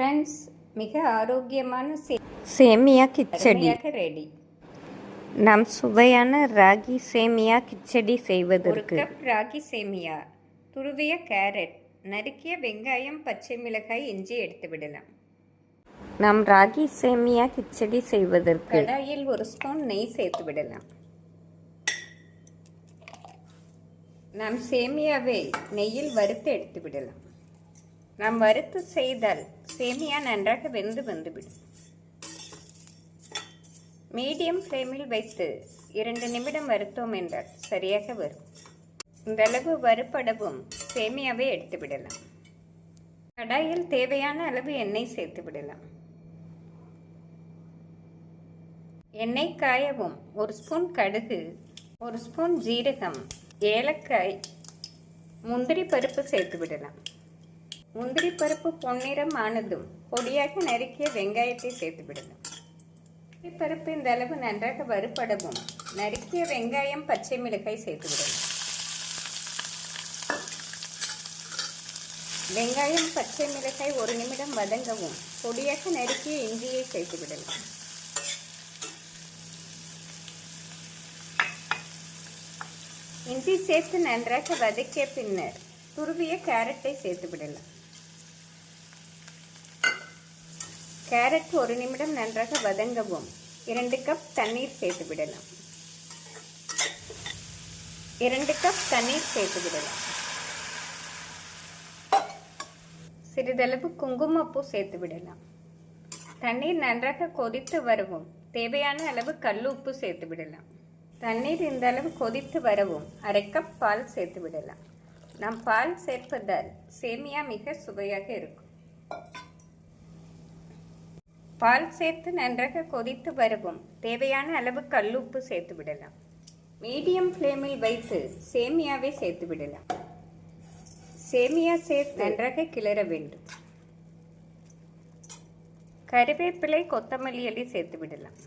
Friends மிக ஆரோக்கியமான சே- சேமியா கிச்சடி. ரெடி நாம் சுவையான ராகி சேமியா கிச்சடி ஒரு செய்வதற்கு. கப் ராகி சேமியா துருவிய கேரட் நறுக்கிய வெங்காயம் பச்சை மிளகாய் இஞ்சி எடுத்து விடலாம். நாம் ராகி சேமியா கிச்சடி செய்வதற்கு. கடாயில் ஒரு ஸ்பூன் நெய் சேர்த்து விடலாம். நாம் சேமியாவை நெய்யில் வறுத்து எடுத்து விடலாம். நாம் வறுத்து செய்தால் சேமியா நன்றாக வெந்து வந்துவிடும். மீடியம் ஃப்ளேமில் வைத்து இரண்டு நிமிடம் வறுத்தோம் என்றால் சரியாக வரும். இந்த அளவு வறுப்படவும் சேமியாவை எடுத்து விடலாம் கடாயில் தேவையான அளவு எண்ணெய் சேர்த்து விடலாம். எண்ணெய் காயவும் ஒரு ஸ்பூன் கடுகு ஒரு ஸ்பூன் ஜீரகம் ஏலக்காய் முந்திரி பருப்பு சேர்த்து விடலாம். முந்திரி பருப்பு பொன்னிறம் ஆனதும் பொடியாக நறுக்கிய வெங்காயத்தை சேர்த்து விடலாம் முந்திரி பருப்பு இந்த அளவு நன்றாக வறுபடவும் நறுக்கிய வெங்காயம் பச்சை மிளகாய் சேர்த்து விடலாம் வெங்காயம் பச்சை மிளகாய் ஒரு நிமிடம் வதங்கவும் பொடியாக நறுக்கிய இஞ்சியை சேர்த்து விடலாம் இஞ்சி சேர்த்து நன்றாக வதக்கிய பின்னர் துருவிய கேரட்டை சேர்த்து விடலாம் கேரட் ஒரு நிமிடம் நன்றாக வதங்கவும். இரண்டு கப் தண்ணீர் சேர்த்து விடலாம் இரண்டு கப் தண்ணீர் சேர்த்து விடலாம் சிறிதளவு குங்குமப்பூ சேர்த்து விடலாம் தண்ணீர் நன்றாக கொதித்து வரவும். தேவையான அளவு கல் உப்பு சேர்த்து விடலாம் தண்ணீர் இந்த அளவு கொதித்து வரவும். அரை கப் பால் சேர்த்து விடலாம் நாம் பால் சேர்ப்பதால் சேமியா மிக சுவையாக இருக்கும். பால் சேர்த்து நன்றாக கொதித்து வரவும். தேவையான அளவு கல்லுப்பு சேர்த்து விடலாம். மீடியம் ஃப்ளேமில் வைத்து சேமியாவை சேர்த்து விடலாம். சேமியா சேர்த்து நன்றாக கிளற வேண்டும். கறிவேப்பிலை கொத்தமல்லி இலை சேர்த்து விடலாம்.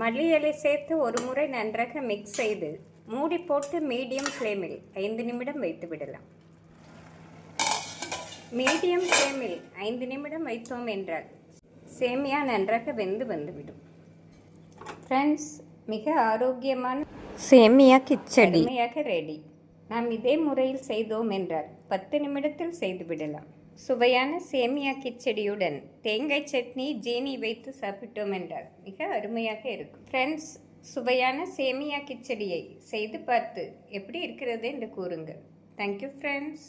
மல்லி இலை சேர்த்து ஒரு முறை நன்றாக மிக்ஸ் செய்து மூடி போட்டு மீடியம் ஃப்ளேமில் ஐந்து நிமிடம் வைத்து விடலாம். மீடியம் ஃப்ளேமில் ஐந்து நிமிடம் வைத்தோம் என்றால் சேமியா நன்றாக வெந்து வந்துவிடும். ஃப்ரெண்ட்ஸ் மிக ஆரோக்கியமான சேமியா கிச்சடி. அருமையாக ரெடி நாம் இதே முறையில் செய்தோம் என்றால் பத்து நிமிடத்தில் செய்து விடலாம். சுவையான சேமியா கிச்சடியுடன் தேங்காய் சட்னி ஜீனி வைத்து சாப்பிட்டோம் என்றால் மிக அருமையாக இருக்கும். ஃப்ரெண்ட்ஸ் சுவையான சேமியா கிச்சடியை செய்து பார்த்து எப்படி இருக்கிறது என்று கூறுங்கள். Thank you friends